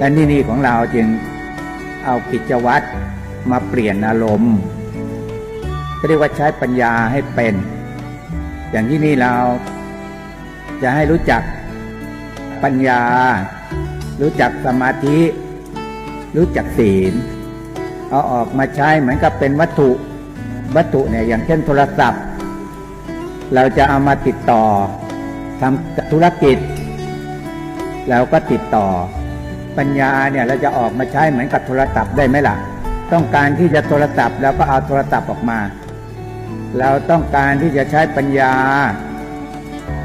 และนี่นี่ของเราจึงเอากิจวัตรมาเปลี่ยนอารมณ์เรียกว่าใช้ปัญญาให้เป็น อย่างที่นี่เราจะให้รู้จักปัญญา รู้จักสมาธิ รู้จักศีล เอาออกมาใช้เหมือนกับเป็นวัตถุวัตถุเนี่ยอย่างเช่นโทรศัพท์ เราจะเอามาติดต่อทำธุรกิจเราก็ติดต่อ ปัญญาเนี่ยเราจะออกมาใช้เหมือนกับโทรศัพท์ได้ไหมล่ะ ต้องการที่จะโทรศัพท์แล้วก็เอาโทรศัพท์ออกมา เราต้องการที่จะใช้ปัญญา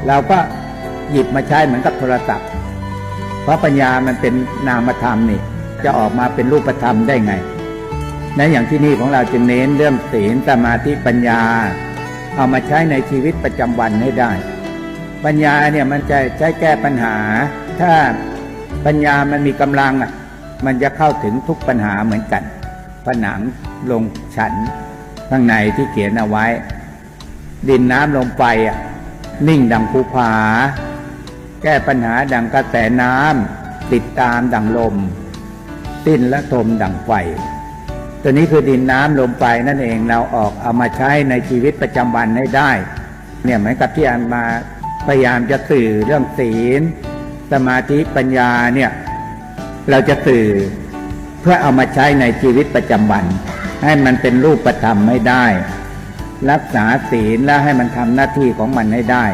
เราก็หยิบมาใช้เหมือนกับโทรศัพท์ เพราะปัญญามันเป็นนามธรรมนี่ จะออกมาเป็นรูปธรรมได้ไงในอย่างที่นี่ของเราจึงเน้นเรื่องศีลสมาธิปัญญา เอามาใช้ในชีวิตประจำวันให้ได้ ปัญญาเนี่ยมันจะใช้แก้ปัญหา ถ้า ปัญญามันมีกำลังอะ มันจะเข้าถึงทุกปัญหาเหมือนกันผนังลงฉันข้างในที่เขียนเอาไว้ ดินน้ำลมไฟอะ นิ่งดังภูผา แก้ปัญหาดังกระแสน้ำติดตามดังลมสิ้นและทมดังไฟ ตัวนี้คือดินน้ำลมไฟนั่นเองเราออกเอามาใช้ในชีวิตประจำวันให้ได้ เนี่ยเหมือนกับที่อันมาพยายามจะสื่อเรื่องศีล สมาธิปัญญาเนี่ยเราจะสื่อเพื่อเอามาใช้ในชีวิตประจำวัน ให้มันเป็นรูปธรรมให้ได้ รักษาศีลแล้วให้มันทำหน้าที่ของมันให้ได้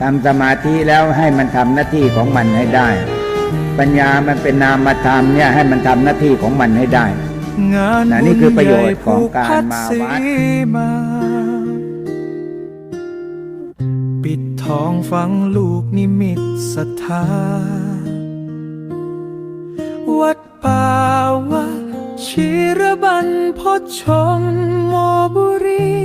ทำสมาธิแล้วให้มันทำหน้าที่ของมันให้ได้ ปัญญามันเป็นนามธรรมเนี่ยให้มันทำหน้าที่ของมันให้ได้งานนี่คือประโยชน์ของการมาวัดปิด ท้องฝังลูกนิมิตศรัทธา วัดป่าวะชิรบันพชมโมบุรี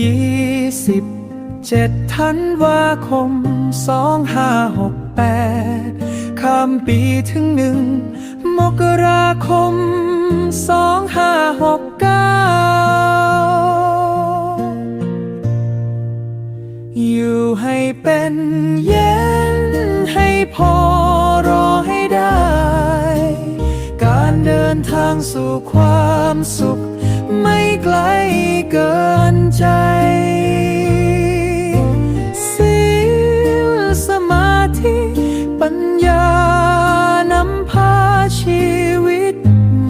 ยี่สิบเจ็ดธันวาคมสองห้าหกแปดข้ามปีถึงหนึ่งมกราคมสองห้าหก เป็นเย็นให้พอรอให้ได้ การเดินทางสู่ความสุขไม่ไกลเกิน